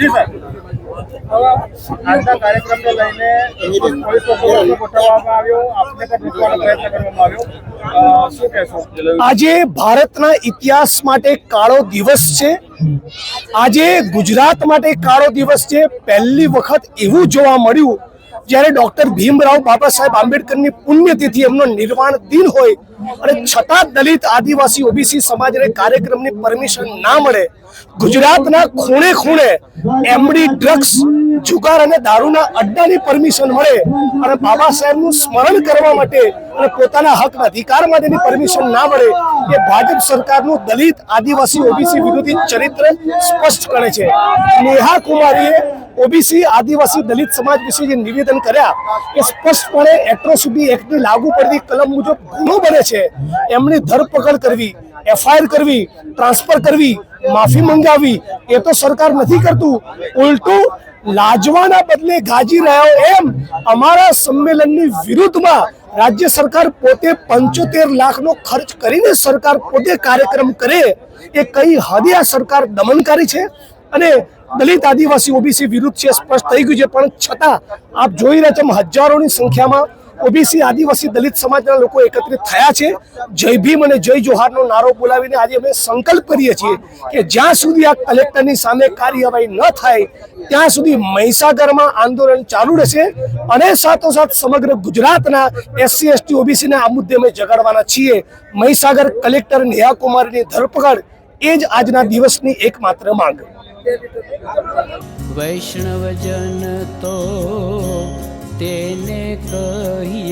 જી. આજના કાર્યક્રમને લઈને પોલીસ ગોઠવવામાં આવ્યો. આપને પ્રયત્ન કરવામાં આવ્યો. શું કહેશો? આજે ભારતના ઇતિહાસ માટે કાળો દિવસ છે. આજે ગુજરાત માટે કાળો દિવસ છે. પહેલી વખત એવું જોવા મળ્યું જ્યારે ડોક્ટર ભીમરાવ બાબા સાહેબ આંબેડકરની પુણ્યતિથિ એમનો નિર્વાણ દિન હોય અને છતાં દલિત આદિવાસી ઓબીસી સમાજને કાર્યક્રમની પરમિશન ના મળે, ગુજરાતના ખૂણે ખૂણે એમડી ડ્રગ્સ જુગાર અને દારૂના અડ્ડાની પરમિશન મળે અને બાબા સાહેબનું સ્મરણ કરવા માટે અને પોતાના હક અધિકાર માટેની પરમિશન ના મળે, એ ભાજપ સરકારનું દલિત આદિવાસી ઓબીસી વિરોધી ચરિત્ર સ્પષ્ટ કરે છે. નેહા કુમારીએ ઓબીસી આદિવાસી દલિત સમાજ વિશે જે નિવેદન કર્યા, એ સ્પષ્ટપણે એટ્રોસિટી એક્ટની લાગુ પડતી કલમ મુજબ ગુનો બને છે. એમની ધરપકડ કરવી, એફઆઈઆર કરવી, ટ્રાન્સફર કરવી, માફી મંગાવી, એ તો સરકાર નથી કરતું. ઉલટું, લાજવાના બદલે ગાજી રહ્યો એમ અમારા સંમેલનની વિરુદ્ધમાં રાજ્ય સરકાર પોતે પંચોતેર લાખનો ખર્ચ કરીને સરકાર પોતે કાર્યક્રમ કરે, એ કઈ હદે આ સરકાર દમનકારી છે? અને દલિત આદિવાસી ઓબીસી વિરુદ્ધ છે, સ્પષ્ટ થઈ ગયું છે, પણ છતાં આપ જોઈ રહ્યા છો, હજારોની સંખ્યામાં ઓબીસી આદિવાસી દલિત સમાજના લોકો એકત્રિત થયા છે. જય ભીમ અને જય જોહારનો નારો બોલાવીને આજે અમે સંકલ્પ કરીએ છીએ કે જ્યાં સુધી આ કલેક્ટરની સામે કાર્યવાહી ન થાય, ત્યાં સુધી મહીસાગરમાં આંદોલન ચાલુ રહેશે અને સાથોસાથ સમગ્ર ગુજરાતના એસસી, એસટી, ઓબીસીના આ મુદ્દે અમે જગાડવાના છીએ. મહીસાગર કલેક્ટર નેહા કુમારીની ધરપકડ એ જ આજના દિવસની એકમાત્ર માંગ. વૈષ્ણવજન તો તેને કહીએ